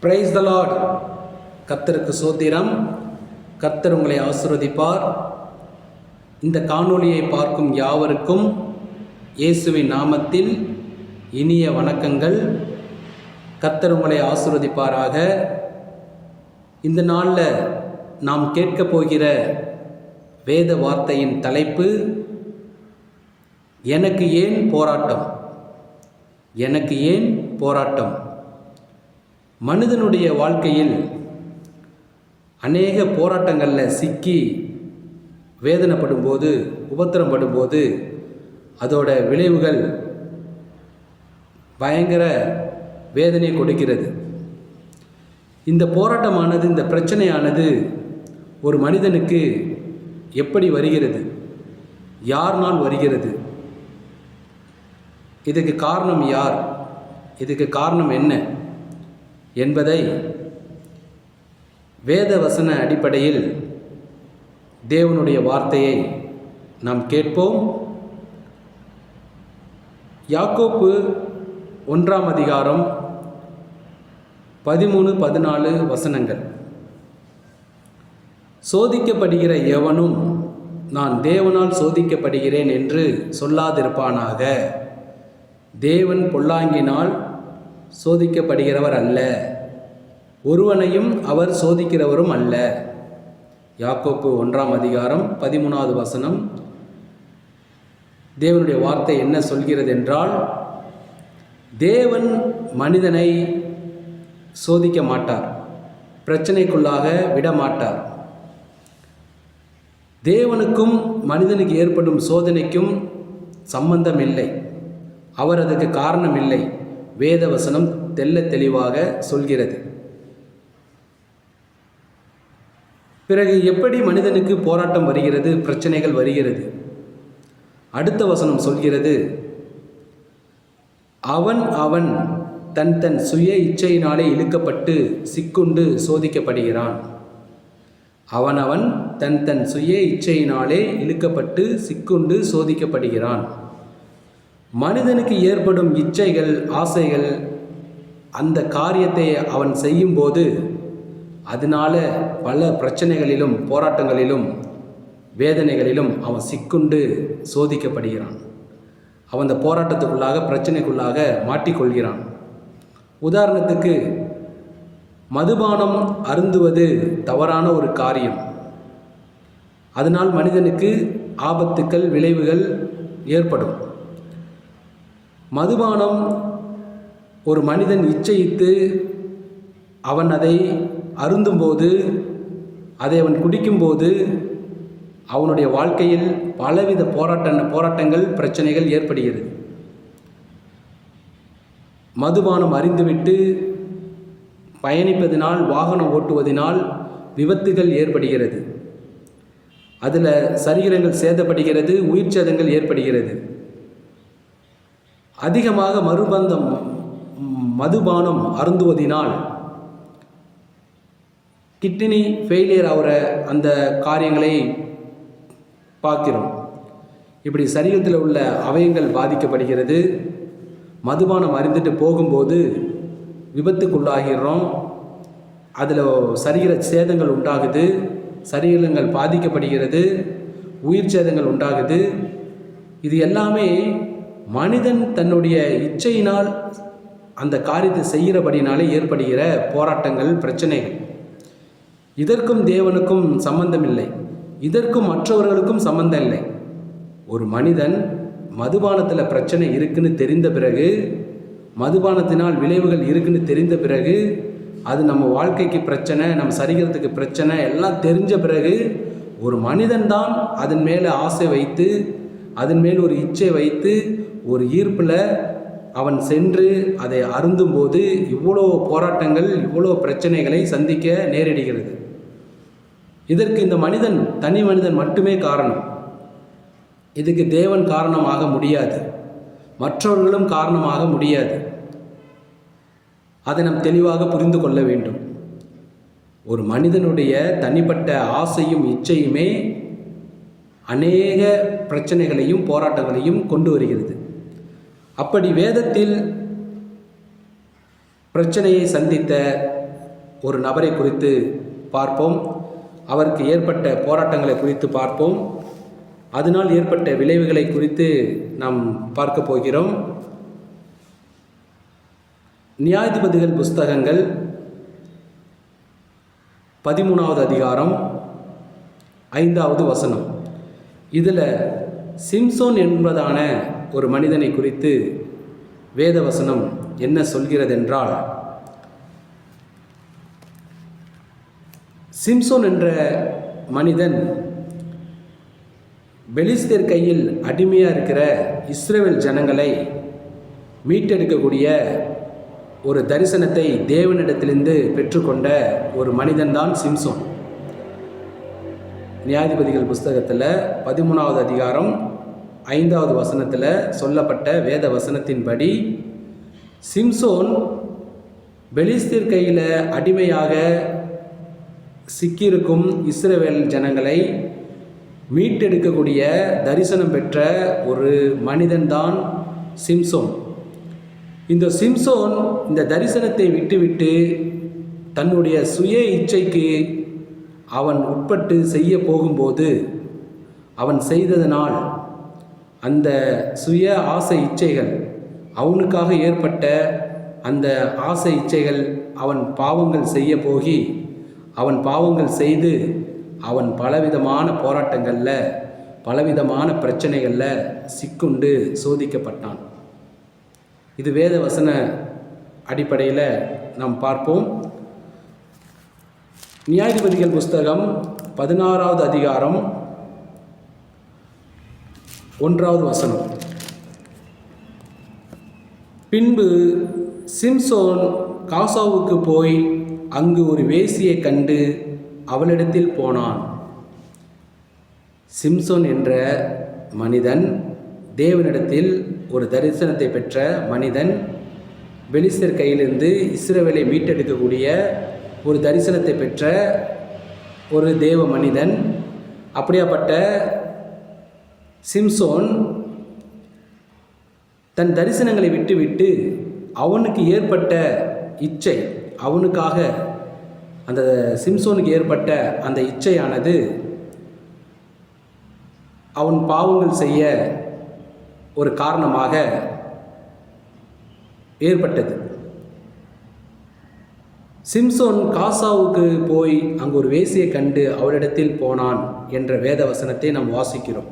Praise the Lord கத்தருக்கு சோத்திரம். கத்தர் உங்களை ஆசிர்வதிப்பார். இந்த காணொளியை பார்க்கும் யாவருக்கும் இயேசுவின் நாமத்தில் இனிய வணக்கங்கள். கத்தர் உங்களை ஆசிர்வதிப்பாராக. இந்த நாளில் நாம் கேட்கப் போகிற வேத வார்த்தையின் தலைப்பு எனக்கு ஏன் போராட்டம்? எனக்கு ஏன் போராட்டம்? மனிதனுடைய வாழ்க்கையில் அநேக போராட்டங்களில் சிக்கி வேதனைப்படும்போது உபத்திரப்படும்போது அதோட விளைவுகள் பயங்கர வேதனை கொடுக்கிறது. இந்த போராட்டமானது இந்த பிரச்சனையானது ஒரு மனிதனுக்கு எப்படி வருகிறது? யார்னால் வருகிறது? இதுக்கு காரணம் யார்? இதுக்கு காரணம் என்ன? என்பதை வேத வசன அடிப்படையில் தேவனுடைய வார்த்தையை நாம் கேட்போம். யாக்கோப்பு ஒன்றாம் அதிகாரம் பதிமூணு பதினாலு வசனங்கள். சோதிக்கப்படுகிற எவனும் நான் தேவனால் சோதிக்கப்படுகிறேன் என்று சொல்லாதிருப்பானாக. தேவன் பொல்லாங்கினால் சோதிக்கப்படுகிறவர் அல்ல. ஒருவனையும் அவர் சோதிக்கிறவரும் அல்ல. யாக்கோப்பு ஒன்றாம் அதிகாரம் பதிமூணாவது வசனம். தேவனுடைய வார்த்தை என்ன சொல்கிறது என்றால் தேவன் மனிதனை சோதிக்க மாட்டார். பிரச்சனைக்குள்ளாக விட மாட்டார் தேவனுக்கும் மனிதனுக்கு ஏற்படும் சோதனைக்கும் சம்பந்தம் இல்லை அவர் அதுக்கு காரணம் இல்லை வேத வசனம் தெல்ல தெளிவாக சொல்கிறது. பிறகு எப்படி மனிதனுக்கு போராட்டம் வருகிறது பிரச்சனைகள் வருகிறது? அடுத்த வசனம் சொல்கிறது அவன் அவன் தன் தன் சுய இச்சையினாலே இழுக்கப்பட்டு சிக்குண்டு சோதிக்கப்படுகிறான். அவனவன் தன் தன் சுய இச்சையினாலே இழுக்கப்பட்டு சிக்குண்டு சோதிக்கப்படுகிறான். மனிதனுக்கு ஏற்படும் இச்சைகள் ஆசைகள் அந்த காரியத்தை அவன் செய்யும்போது அதனால பல பிரச்சனைகளிலும் போராட்டங்களிலும் வேதனைகளிலும் அவன் சிக்குண்டு சோதிக்கப்படுகிறான். அவன் அந்த போராட்டத்துக்குள்ளாக பிரச்சனைக்குள்ளாக மாட்டிக்கொள்கிறான். உதாரணத்துக்கு மதுபானம் அருந்துவது தவறான ஒரு காரியம். அதனால் மனிதனுக்கு ஆபத்துக்கள் விளைவுகள் ஏற்படும். மதுபானம் ஒரு மனிதன் இச்சையித்து அவன் அதை அருந்தும்போது அதை அவன் குடிக்கும்போது அவனுடைய வாழ்க்கையில் பலவித போராட்ட போராட்டங்கள் பிரச்சனைகள் ஏற்படுகிறது. மதுபானம் அறிந்துவிட்டு பயணிப்பதினால் வாகனம் ஓட்டுவதினால் விபத்துகள் ஏற்படுகிறது. அதில் சரீரங்கள் சேதப்படுகிறது உயிர் சேதங்கள் ஏற்படுகிறது. அதிகமாக மறுபந்தம் மதுபானம் அருந்துவதினால் கிட்னி ஃபெயிலியர் ஆகிற அந்த காரியங்களை பார்க்கிறோம். இப்படி சரீரத்தில் உள்ள அவயங்கள் பாதிக்கப்படுகிறது. மதுபானம் அறிந்துட்டு போகும்போது விபத்துக்குள்ளாகிறோம். அதில் சரீர சேதங்கள் உண்டாகுது. சரீரங்கள் பாதிக்கப்படுகிறது. உயிர் சேதங்கள் உண்டாகுது. இது எல்லாமே மனிதன் தன்னுடைய இச்சையினால் அந்த காரியத்தை செய்கிறபடினாலே ஏற்படுகிற போராட்டங்கள் பிரச்சனைகள். இதற்கும் தேவனுக்கும் சம்பந்தம் இல்லை இதற்கும் மற்றவர்களுக்கும் சம்பந்தம் இல்லை. ஒரு மனிதன் மதுபானத்தில் பிரச்சனை இருக்குன்னு தெரிந்த பிறகு மதுபானத்தினால் விளைவுகள் இருக்குன்னு தெரிந்த பிறகு அது நம்ம வாழ்க்கைக்கு பிரச்சனை நம்ம சரிகிறதுக்கு பிரச்சனை எல்லாம் தெரிஞ்ச பிறகு ஒரு மனிதன்தான் அதன் மேலே ஆசை வைத்து அதன் மேல் ஒரு இச்சை வைத்து ஒரு ஈர்ப்பில் அவன் சென்று அதை அருந்தும்போது இவ்வளோ போராட்டங்கள் இவ்வளோ பிரச்சனைகளை சந்திக்க நேரிடுகிறது. இதற்கு இந்த மனிதன் தனி மனிதன் மட்டுமே காரணம். இதுக்கு தேவன் காரணமாக முடியாது. மற்றவர்களும் காரணமாக முடியாது. அதை நாம் தெளிவாக புரிந்து கொள்ள வேண்டும். ஒரு மனிதனுடைய தனிப்பட்ட ஆசையும் இச்சையுமே அநேக பிரச்சனைகளையும் போராட்டங்களையும் கொண்டு வருகிறது. அப்படி வேதத்தில் பிரச்சனையை சந்தித்த ஒரு நபரை குறித்து பார்ப்போம். அவருக்கு ஏற்பட்ட போராட்டங்களை குறித்து பார்ப்போம். அதனால் ஏற்பட்ட விளைவுகளை குறித்து நாம் பார்க்க போகிறோம். நியாயாதிபதிகள் புஸ்தகங்கள் பதிமூணாவது அதிகாரம் ஐந்தாவது வசனம். இதில் சிம்சோன் என்பதான ஒரு மனிதனை குறித்து வேதவசனம் என்ன சொல்கிறதென்றால் சிம்சோன் என்ற மனிதன் பெலிஸ்தர் கையில் அடிமையாக இருக்கிற இஸ்ரேல் ஜனங்களை மீட்டெடுக்கக்கூடிய ஒரு தரிசனத்தை தேவனிடத்திலிருந்து பெற்றுக்கொண்ட ஒரு மனிதன்தான் சிம்சோன். நியாயாதிபதிகள் புஸ்தகத்தில் பதிமூணாவது அதிகாரம் ஐந்தாவது வசனத்தில் சொல்லப்பட்ட வேத வசனத்தின்படி சிம்சோன் பெலிஸ்தீர் கையில் அடிமையாக சிக்கியிருக்கும் இஸ்ரேவேல் ஜனங்களை மீட்டெடுக்கக்கூடிய தரிசனம் பெற்ற ஒரு மனிதன்தான் சிம்சோன். இந்த சிம்சோன் இந்த தரிசனத்தை விட்டுவிட்டு தன்னுடைய சுய இச்சைக்கு அவன் உட்பட்டு செய்ய போகும்போது அவன் செய்ததனால் அந்த சுய ஆசை இச்சைகள் அவனுக்காக ஏற்பட்ட அந்த ஆசை இச்சைகள் அவன் பாவங்கள் செய்ய போகி அவன் பாவங்கள் செய்து அவன் பலவிதமான போராட்டங்களில் பலவிதமான பிரச்சனைகளில் சிக்குண்டு சோதிக்கப்பட்டான். இது வேத வசன அடிப்படையில் நாம் பார்ப்போம். நியாயாதிபதிகள் புஸ்தகம் பதினாறாவது அதிகாரம் ஒன்றாவது வசனம். பின்பு சிம்சோன் காசாவுக்கு போய் அங்கு ஒரு வேசியை கண்டு அவளிடத்தில் போனான். சிம்சோன் என்ற மனிதன் தேவனிடத்தில் ஒரு தரிசனத்தை பெற்ற மனிதன் பெலிஸ்தர் கையிலிருந்து இஸ்ரவேலை மீட்டெடுக்கக்கூடிய ஒரு தரிசனத்தை பெற்ற ஒரு தேவ மனிதன் அப்படியாப்பட்ட சிம்சோன் தன் தரிசனங்களை விட்டுவிட்டு அவனுக்கு ஏற்பட்ட இச்சை அவனுக்காக அந்த சிம்சோனுக்கு ஏற்பட்ட அந்த இச்சையானது அவன் பாவங்கள் செய்ய ஒரு காரணமாக ஏற்பட்டது. சிம்சோன் காசாவுக்கு போய் அங்கு ஒரு வேசியை கண்டு அவரிடத்தில் போனான் என்ற வேத வசனத்தை நாம் வாசிக்கிறோம்.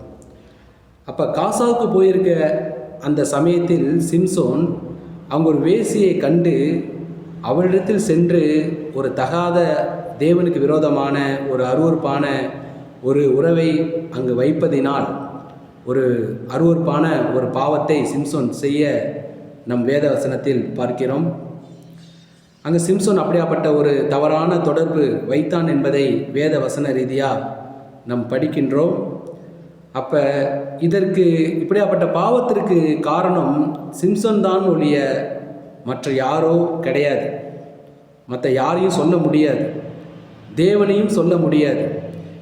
அப்போ காசாவுக்கு போயிருக்க அந்த சமயத்தில் சிம்சோன் அவங்க ஒரு வேசியை கண்டு அவரிடத்தில் சென்று ஒரு தகாத தேவனுக்கு விரோதமான ஒரு அருவறுப்பான ஒரு உறவை அங்கு வைப்பதினால் ஒரு அருவறுப்பான ஒரு பாவத்தை சிம்சோன் செய்ய நம் வேத வசனத்தில் பார்க்கிறோம். அங்கு சிம்சோன் அப்படியாப்பட்ட ஒரு தவறான தொடர்பு வைத்தான் என்பதை வேத வசன ரீதியாக நாம் படிக்கின்றோம். அப்போ இதற்கு இப்படியாப்பட்ட பாவத்திற்கு காரணம் சிம்சன் தான் ஒழிய மற்ற யாரோ கிடையாது. மற்ற யாரையும் சொல்ல முடியாது. தேவனையும் சொல்ல முடியாது.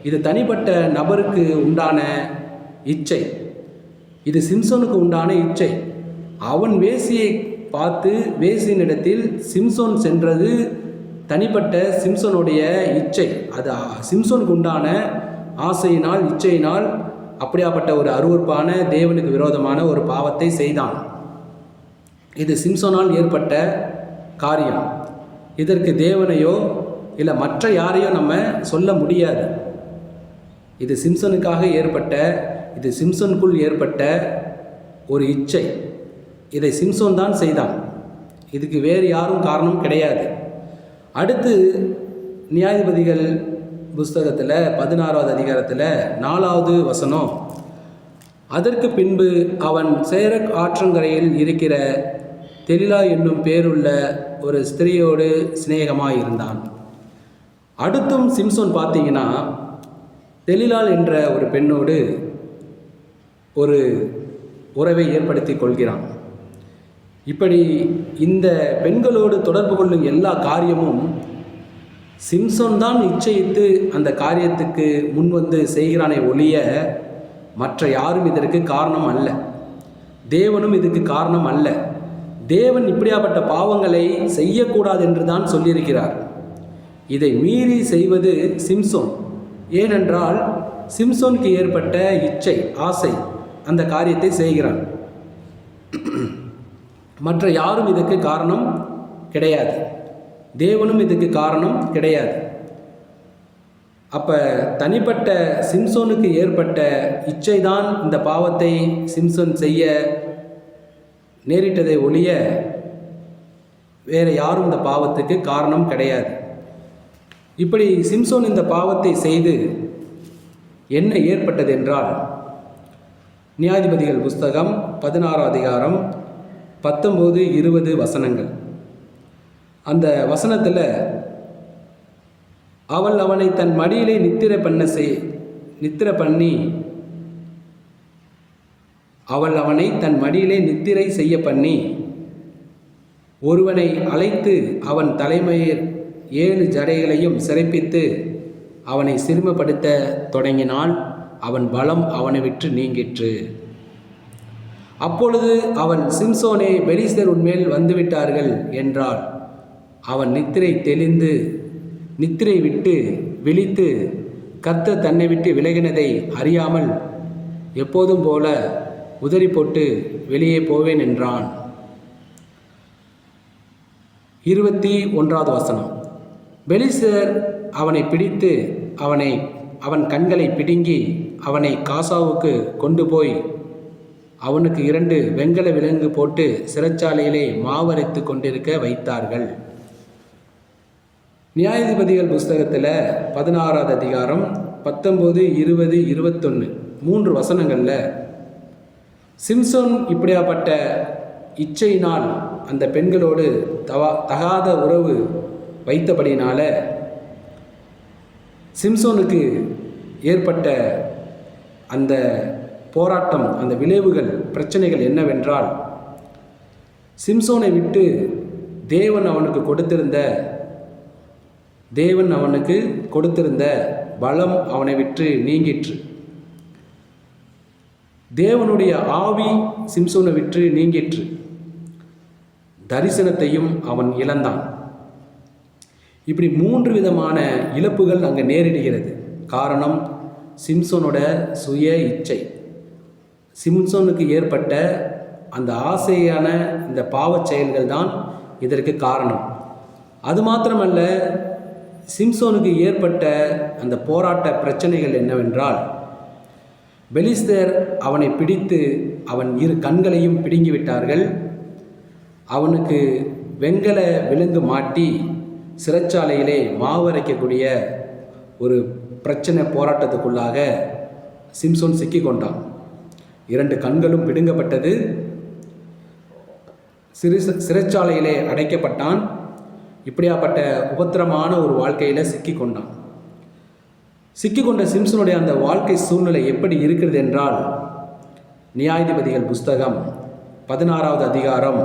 இது தனிப்பட்ட நபருக்கு உண்டான இச்சை. இது சிம்சோனுக்கு உண்டான இச்சை. அவன் வேசியை பார்த்து வேசியினிடத்தில் சிம்சோன் சென்றது தனிப்பட்ட சிம்சோனுடைய இச்சை. அது சிம்சோனுக்கு உண்டான ஆசையினால் இச்சையினால் அப்படியாப்பட்ட ஒரு அருவறுப்பான தேவனுக்கு விரோதமான ஒரு பாவத்தை செய்தான். இது சிம்சோனால் ஏற்பட்ட காரியம். இதற்கு தேவனையோ இல்லை மற்ற யாரையோ நம்ம சொல்ல முடியாது. இது சிம்சனுக்காக ஏற்பட்ட இது சிம்சனுக்குள் ஏற்பட்ட ஒரு இச்சை. இதை சிம்சோன் தான் செய்தான். இதுக்கு வேறு யாரும் காரணம் கிடையாது. அடுத்து நியாயாதிபதிகள் புஸ்தகத்தில் பதினாறாவது அதிகாரத்தில் நாலாவது வசனம். அதற்கு பின்பு அவன் சேரக் ஆற்றங்கரையில் இருக்கிற தெலிலா என்னும் பேருள்ள ஒரு ஸ்திரீயோடு சிநேகமாக இருந்தான். அடுத்தும் சிம்சோன் பார்த்தீங்கன்னா தெலிலால் என்ற ஒரு பெண்ணோடு ஒரு உறவை ஏற்படுத்தி கொள்கிறான். இப்படி இந்த பெண்களோடு தொடர்பு கொள்ளும் எல்லா காரியமும் சிம்சோன் தான் நிச்சயித்து அந்த காரியத்துக்கு முன் வந்து செய்கிறானே ஒழிய மற்ற யாரும் இதற்கு காரணம் அல்ல. தேவனும் இதுக்கு காரணம் அல்ல. தேவன் இப்படியாப்பட்ட பாவங்களை செய்யக்கூடாது என்று தான் சொல்லியிருக்கிறார். இதை மீறி செய்வது சிம்சோன். ஏனென்றால் சிம்சோனுக்கு ஏற்பட்ட இச்சை ஆசை அந்த காரியத்தை செய்கிறான். மற்ற யாரும் இதுக்கு காரணம் கிடையாது. தேவனும் இதுக்கு காரணம் கிடையாது. அப்போ தனிப்பட்ட சிம்சோனுக்கு ஏற்பட்ட இச்சை தான் இந்த பாவத்தை சிம்சோன் செய்ய நேரிட்டதை ஒழிய வேறு யாரும் இந்த பாவத்துக்கு காரணம் கிடையாது. இப்படி சிம்சோன் இந்த பாவத்தை செய்து என்ன ஏற்பட்டது என்றால் நியாயாதிபதிகள் புஸ்தகம் பதினாறாம் அதிகாரம் பத்தொம்போது இருபது வசனங்கள். அந்த வசனத்தில் அவள் அவனை தன் மடியிலே நித்திர பண்ண செய் நித்திர பண்ணி அவள் அவனை தன் மடியிலே நித்திரை செய்ய பண்ணி ஒருவனை அழைத்து அவன் தலைமையில் ஏழு ஜடைகளையும் சிறப்பித்து அவனை சிறுமப்படுத்த தொடங்கினால் அவன் பலம் அவனை விட்டு நீங்கிற்று. அப்பொழுது அவன் சிம்சோனே பெலிஸ்தர் உன்மேல் வந்துவிட்டார்கள் என்றாள். அவன் நித்திரை தெளிந்து நித்திரை விட்டு விழித்து கத்த தன்னை விட்டு விலகினதை அறியாமல் எப்போதும் போல உதறி போட்டு வெளியே போவேன் என்றான். இருபத்தி ஒன்றாவது வசனம். பெலிசர் அவனை பிடித்து அவனை அவன் கண்களை பிடுங்கி அவனை காசாவுக்கு கொண்டு போய் அவனுக்கு இரண்டு வெண்கல விலங்கு போட்டு சிறைச்சாலையிலே மாவரைத்து கொண்டிருக்க வைத்தார்கள். நியாயாதிபதிகள் புஸ்தகத்தில் பதினாறாவது அதிகாரம் பத்தொம்போது இருபது இருபத்தொன்று மூன்று வசனங்களில் சிம்சோன் இப்படியாப்பட்ட இச்சையினால் அந்த பெண்களோடு தவா தகாத உறவு வைத்தபடினால சிம்சோனுக்கு ஏற்பட்ட அந்த போராட்டம் அந்த விளைவுகள் பிரச்சனைகள் என்னவென்றால் சிம்சோனை விட்டு தேவன் அவனுக்கு கொடுத்திருந்த தேவன் அவனுக்கு கொடுத்திருந்த பலம் அவனை விற்று நீங்கிற்று. தேவனுடைய ஆவி சிம்சோனை விற்று நீங்கிற்று. தரிசனத்தையும் அவன் இழந்தான். இப்படி மூன்று விதமான இழப்புகள் அங்கே நேரிடுகிறது. காரணம் சிம்சோனோட சுய இச்சை. சிம்சோனுக்கு ஏற்பட்ட அந்த ஆசையான இந்த பாவச் செயல்கள் தான் இதற்கு காரணம். அது மாத்திரமல்ல சிம்சோனுக்கு ஏற்பட்ட அந்த போராட்ட பிரச்சனைகள் என்னவென்றால் பெலிஸ்தர் அவனை பிடித்து அவன் இரு கண்களையும் பிடுங்கிவிட்டார்கள் அவனுக்கு வெங்கல விலங்கு மாட்டி சிறைச்சாலையிலே மாவரைக்கக்கூடிய ஒரு பிரச்சனை போராட்டத்துக்குள்ளாக சிம்சோன் சிக்கிக்கொண்டான். இரண்டு கண்களும் பிடுங்கப்பட்டது. சிறு சிறைச்சாலையிலே அடைக்கப்பட்டான். இப்படியாப்பட்ட உபத்திரமான ஒரு வாழ்க்கையில் சிக்கிக்கொண்டான். சிக்கிக்கொண்ட சிம்சனுடைய அந்த வாழ்க்கை சூழ்நிலை எப்படி இருக்கிறது என்றால் நியாயாதிபதிகள் புஸ்தகம் பதினாறாவது அதிகாரம்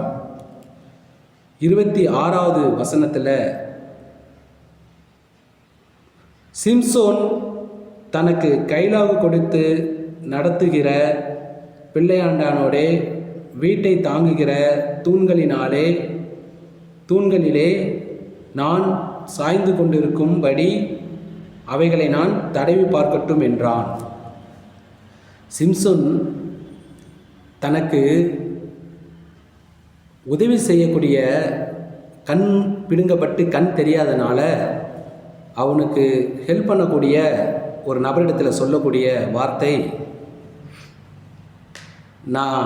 இருபத்தி ஆறாவது வசனத்தில் சிம்சோன் தனக்கு கைலாகு கொடுத்து நடத்துகிற பிள்ளையாண்டானோடே வீட்டை தாங்குகிற தூண்களினாலே தூண்களிலே நான் சாய்ந்து கொண்டிருக்கும்படி அவைகளை நான் தடவி பார்க்கட்டும் என்றான். சிம்சன் தனக்கு உதவி செய்யக்கூடிய கண் பிடுங்கப்பட்டு கண் தெரியாதனால அவனுக்கு ஹெல்ப் பண்ணக்கூடிய ஒரு நபரிடத்தில் சொல்லக்கூடிய வார்த்தை நான்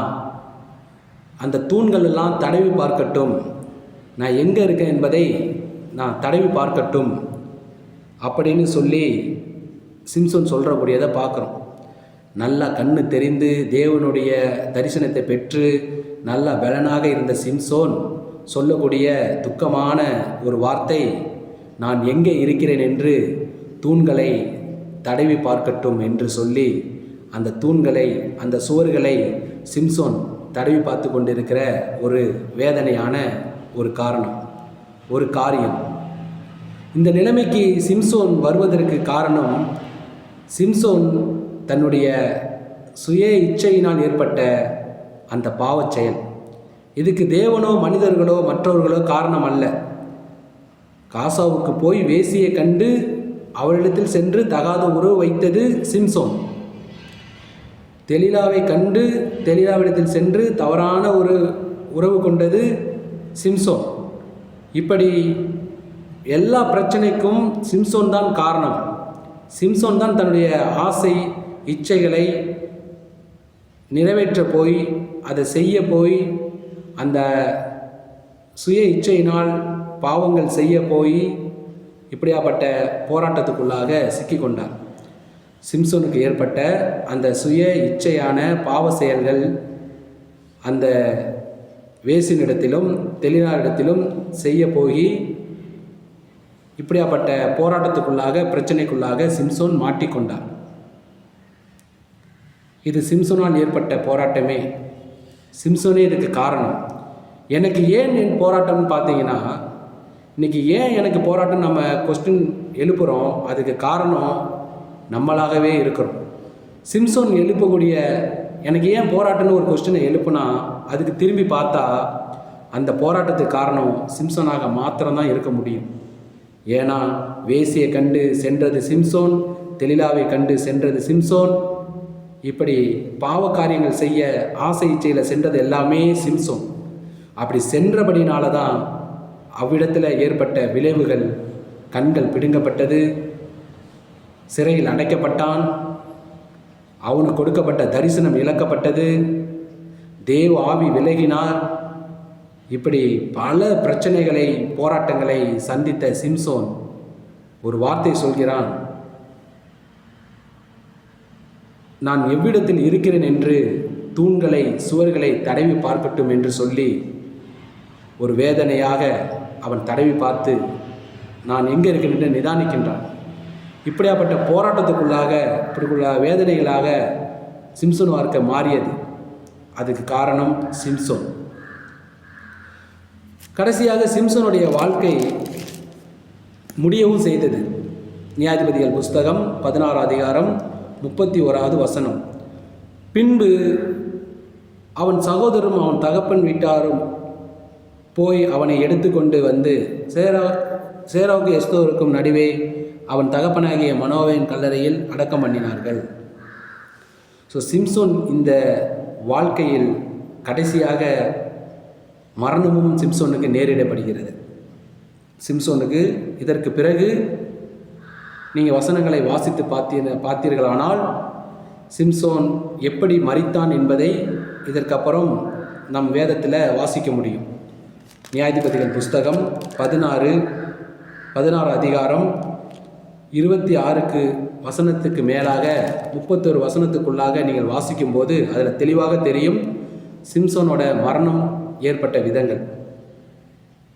அந்த தூண்கள் எல்லாம் தடவி பார்க்கட்டும். நான் எங்கே இருக்கேன் என்பதை நான் தடவி பார்க்கட்டும் அப்படின்னு சொல்லி சிம்சன் சொல்கிறக்கூடியதை பார்க்குறோம். நல்லா கண்ணு தெரிந்து தேவனுடைய தரிசனத்தை பெற்று நல்ல பலனாக இருந்த சிம்சோன் சொல்லக்கூடிய துக்கமான ஒரு வார்த்தை நான் எங்கே இருக்கிறேன் என்று தூண்களை தடவி பார்க்கட்டும் என்று சொல்லி அந்த தூண்களை அந்த சுவர்களை சிம்சோன் தடவி பார்த்து கொண்டிருக்கிற ஒரு வேதனையான ஒரு காரணம். ஒரு காரியம். இந்த நிலைமைக்கு சிம்சோன் வருவதற்கு காரணம் சிம்சோன் தன்னுடைய சுய இச்சையினால் ஏற்பட்ட அந்த பாவச் செயல் இதுக்கு தேவனோ மனிதர்களோ மற்றவர்களோ காரணம் அல்ல காசாவுக்கு போய் வேசியை கண்டு அவளிடத்தில் சென்று தகாத உறவு வைத்தது சிம்சோன். தெலிலாவை கண்டு தெலிலாவிடத்தில் சென்று தவறான ஒரு உறவு கொண்டது சிம்சோன். இப்படி எல்லா பிரச்சனைக்கும் சிம்சோன் தான் காரணம். சிம்சோன் தான் தன்னுடைய ஆசை இச்சைகளை நிறைவேற்ற போய் அதை செய்ய போய் அந்த சுய இச்சையினால் பாவங்கள் செய்ய போய் இப்படியாப்பட்ட போராட்டத்துக்குள்ளாக சிக்கிக்கொண்டார். சிம்சோனுக்கு ஏற்பட்ட அந்த சுய இச்சையான பாவ செயல்கள் அந்த வேசினிடத்திலும் தெளினாரிடத்திலும் செய்ய போய் இப்படியாப்பட்ட போராட்டத்துக்குள்ளாக பிரச்சனைக்குள்ளாக சிம்சோன் மாட்டிக்கொண்டார் இது சிம்சோனால் ஏற்பட்ட போராட்டமே. சிம்சோனே இதுக்கு காரணம். எனக்கு ஏன் என் போராட்டம்னு பார்த்தீங்கன்னா இன்றைக்கி ஏன் எனக்கு போராட்டம் நம்ம கொஸ்டின் எழுப்புகிறோம் அதுக்கு காரணம் நம்மளாகவே இருக்கிறோம். சிம்சோன் எழுப்பக்கூடிய எனக்கு ஏன் போராட்டம்னு ஒரு கொஸ்டினை எழுப்புனா அதுக்கு திரும்பி பார்த்தா அந்த போராட்டத்துக்கு காரணம் சிம்சோனாக மாத்திரம்தான் இருக்க முடியும். ஏன்னா வேசியை கண்டு சென்றது சிம்சோன் தெலிலாவை கண்டு சென்றது சிம்சோன். இப்படி பாவ காரியங்கள் செய்ய ஆசை இச்சையில் சென்றது எல்லாமே சிம்சோன். அப்படி சென்றபடினால தான் அவ்விடத்தில் ஏற்பட்ட விளைவுகள் கண்கள் பிடுங்கப்பட்டது சிறையில் அடைக்கப்பட்டான். அவனுக்கு கொடுக்கப்பட்ட தரிசனம் இழக்கப்பட்டது. தேவ ஆவி விலகினார். இப்படி பல பிரச்சனைகளை போராட்டங்களை சந்தித்த சிம்சோன் ஒரு வார்த்தை சொல்கிறான். நான் எவ்விடத்தில் இருக்கிறேன் என்று தூண்களை சுவர்களை தடவி பார்க்கட்டும் என்று சொல்லி ஒரு வேதனையாக அவன் தடவி பார்த்து நான் எங்கே இருக்கிறேன்? என்று நிதானிக்கின்றான். இப்படியாப்பட்ட போராட்டத்துக்குள்ளாக இப்படிக்குள்ள வேதனைகளாக சிம்சன் வாழ்க்கை மாறியது. அதுக்கு காரணம் சிம்சோன். கடைசியாக சிம்சனுடைய வாழ்க்கை முடியவும் செய்தது. நியாயாதிபதிகள் புஸ்தகம் பதினாறு அதிகாரம் முப்பத்தி ஓராவது வசனம். பின்பு அவன் சகோதரரும் அவன் தகப்பன் வீட்டாரும் போய் அவனை எடுத்துக்கொண்டு வந்து சேரா சேராவுக்கு எஸ்தோருக்கும் நடுவே அவன் தகப்பனாகிய மனோவின் கல்லறையில் அடக்கம் பண்ணினார்கள். ஸோ சிம்சோன் இந்த வாழ்க்கையில் கடைசியாக மரணமும் சிம்சோனுக்கு நேரிடப்படுகிறது. சிம்சோனுக்கு இதற்கு பிறகு நீங்கள் வசனங்களை வாசித்து பார்த்தீர் பார்த்தீர்களானால் சிம்சோன் எப்படி மறித்தான் என்பதை இதற்கப்புறம் நம் வேதத்தில் வாசிக்க முடியும். நியாயாதிபதிகள் புஸ்தகம் பதினாறு பதினாறு அதிகாரம் இருபத்தி ஆறுக்கு வசனத்துக்கு மேலாக முப்பத்தொரு வசனத்துக்குள்ளாக நீங்கள் வாசிக்கும்போது அதில் தெளிவாக தெரியும் சிம்சோனோட மரணம் ஏற்பட்ட விதங்கள்.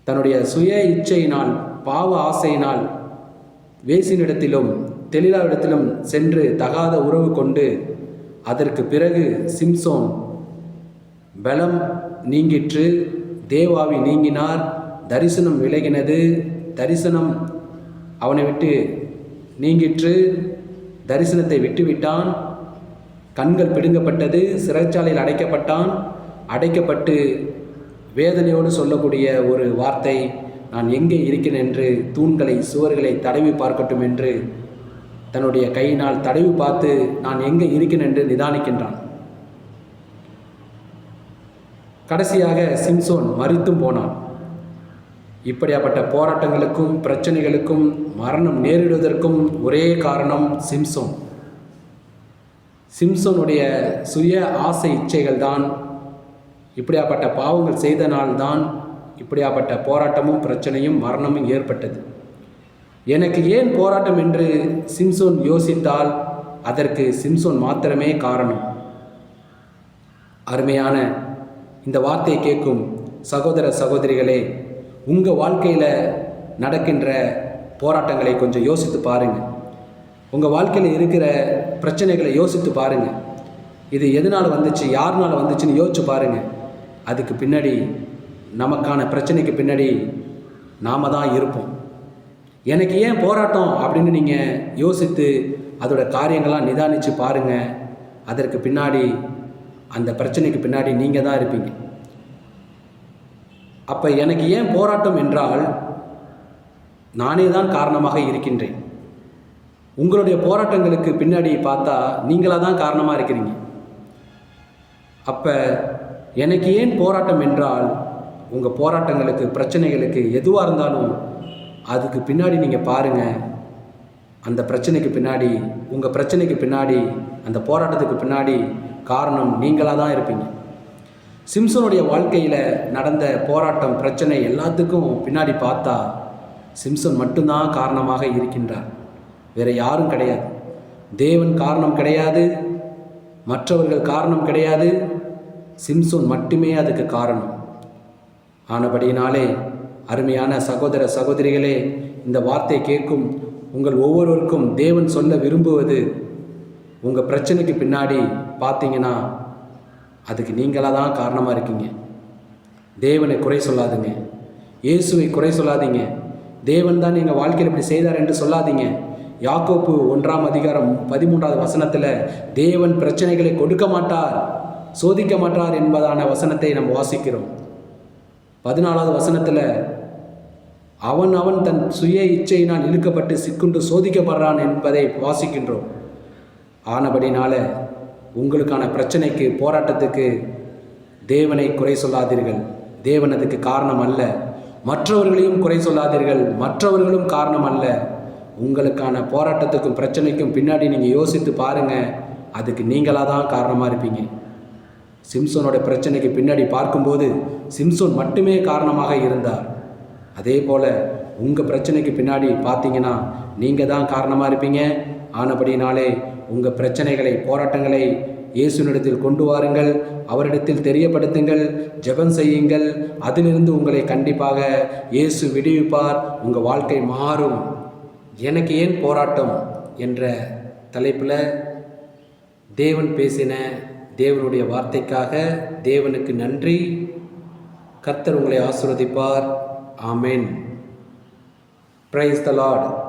தன்னுடைய சுய இச்சையினால் பாவ ஆசையினால் வேசினிடத்திலும் தெளிலாவிடத்திலும் சென்று தகாத உறவு கொண்டு அதற்கு பிறகு சிம்சோன் பலம் நீங்கிற்று தேவாவி நீங்கினார் தரிசனம் விலகினது தரிசனம் அவனை விட்டு நீங்கிற்று. தரிசனத்தை விட்டுவிட்டான். கண்கள் பிடுங்கப்பட்டது. சிறைச்சாலையில் அடைக்கப்பட்டான். அடைக்கப்பட்டு வேதனையோடு சொல்லக்கூடிய ஒரு வார்த்தை நான் எங்கே இருக்கிறேன் என்று தூண்களை சுவர்களை தடவி பார்க்கட்டும் என்று தன்னுடைய கையினால் தடவி பார்த்து நான் எங்கே இருக்கிறேன் என்று நிதானிக்கின்றான். கடைசியாக சிம்சோன் மறித்தும் போனான். இப்படியாப்பட்ட போராட்டங்களுக்கும் பிரச்சனைகளுக்கும் மரணம் நேரிடுவதற்கும் ஒரே காரணம் சிம்சோன். சிம்சோனுடைய சுய ஆசை இச்சைகள் தான் இப்படியாப்பட்ட பாவங்கள் செய்தனால்தான் இப்படியாப்பட்ட போராட்டமும் பிரச்சனையும் மரணமும் ஏற்பட்டது. எனக்கு ஏன் போராட்டம் என்று சிம்சோன் யோசித்தால் அதற்கு சிம்சோன் மாத்திரமே காரணம். அருமையான இந்த வார்த்தையை கேட்கும் சகோதர சகோதரிகளே உங்கள் வாழ்க்கையில் நடக்கின்ற போராட்டங்களை கொஞ்சம் யோசித்து பாருங்கள் உங்கள் வாழ்க்கையில் இருக்கிற பிரச்சனைகளை யோசித்து பாருங்கள் இது எதனால் வந்துச்சு யாருனால் வந்துச்சுன்னு யோசிச்சு பாருங்கள் அதுக்கு பின்னாடி நமக்கான பிரச்சனைக்கு பின்னாடி நாம தான் இருப்போம். எனக்கு ஏன் போராட்டம் அப்படின்னு நீங்கள் யோசித்து அதோட காரியங்கள்லாம் நிதானித்து பாருங்கள் அதற்கு பின்னாடி அந்த பிரச்சனைக்கு பின்னாடி நீங்கள் தான் இருப்பீங்க. அப்போ எனக்கு ஏன் போராட்டம் என்றால் நானே தான் காரணமாக இருக்கின்றேன். உங்களுடைய போராட்டங்களுக்கு பின்னாடி பார்த்தா நீங்களாக தான் காரணமாக இருக்கிறீங்க. அப்போ எனக்கு ஏன் போராட்டம் என்றால் உங்கள் போராட்டங்களுக்கு பிரச்சனைகளுக்கு எதுவாக இருந்தாலும் அதுக்கு பின்னாடி நீங்கள் பாருங்கள் அந்த பிரச்சனைக்கு பின்னாடி உங்கள் பிரச்சனைக்கு பின்னாடி அந்த போராட்டத்துக்கு பின்னாடி காரணம் நீங்களாக தான் இருப்பீங்க. சிம்சனுடைய வாழ்க்கையில் நடந்த போராட்டம் பிரச்சனை எல்லாத்துக்கும் பின்னாடி பார்த்தா சிம்சன் மட்டும்தான் காரணமாக இருக்கின்றார். வேற யாரும் கிடையாது. தேவன் காரணம் கிடையாது. மற்றவர்கள் காரணம் கிடையாது. சிம்சோன் மட்டுமே அதுக்கு காரணம். ஆனபடியினாலே அருமையான சகோதர சகோதரிகளே இந்த வார்த்தை கேட்கும் உங்கள் ஒவ்வொருவருக்கும் தேவன் சொல்ல விரும்புவது உங்கள் பிரச்சனைக்கு பின்னாடி பார்த்தீங்கன்னா அதுக்கு நீங்களாக தான் காரணமாக இருக்கீங்க. தேவனை குறை சொல்லாதுங்க. இயேசுவை குறை சொல்லாதீங்க. தேவன் தான் எங்கள் வாழ்க்கையில் இப்படி செய்தார் என்று சொல்லாதீங்க. யாக்கோப்பு ஒன்றாம் அதிகாரம் பதிமூன்றாவது வசனத்தில் தேவன் பிரச்சனைகளை கொடுக்க மாட்டார் சோதிக்க மாட்டார் என்பதான வசனத்தை நம்ம வாசிக்கிறோம். பதினாலாவது வசனத்தில் அவன் அவன் தன் சுய இச்சையினால் இழுக்கப்பட்டு சிக்குண்டு சோதிக்கப்படுறான் என்பதை வாசிக்கின்றோம். ஆனபடினால உங்களுக்கான பிரச்சனைக்கு போராட்டத்துக்கு தேவனை குறை சொல்லாதீர்கள். தேவன் அதுக்கு காரணம் அல்ல. மற்றவர்களையும் குறை சொல்லாதீர்கள். மற்றவர்களும் காரணம் அல்ல. உங்களுக்கான போராட்டத்துக்கும் பிரச்சனைக்கும் பின்னாடி நீங்கள் யோசித்து பாருங்கள் அதுக்கு நீங்களாக தான் காரணமாக இருப்பீங்க. சிம்சோனோட பிரச்சனைக்கு பின்னாடி பார்க்கும்போது சிம்சோன் மட்டுமே காரணமாக இருந்தார். அதே போல் உங்கள் பிரச்சனைக்கு பின்னாடி பார்த்தீங்கன்னா நீங்கள் தான் காரணமாக இருப்பீங்க. ஆனபடினாலே உங்கள் பிரச்சனைகளை போராட்டங்களை இயேசுனிடத்தில் கொண்டு வாருங்கள். அவரிடத்தில் தெரியப்படுத்துங்கள். ஜெபம் செய்யுங்கள். அதிலிருந்து உங்களை கண்டிப்பாக இயேசு விடுவிப்பார். உங்கள் வாழ்க்கை மாறும். எனக்கு ஏன் போராட்டம் என்ற தலைப்பில் தேவன் பேசின தேவனுடைய வார்த்தைக்காக தேவனுக்கு நன்றி. கர்த்தர் உங்களை ஆசிர்வதிப்பார். ஆமேன். Praise the Lord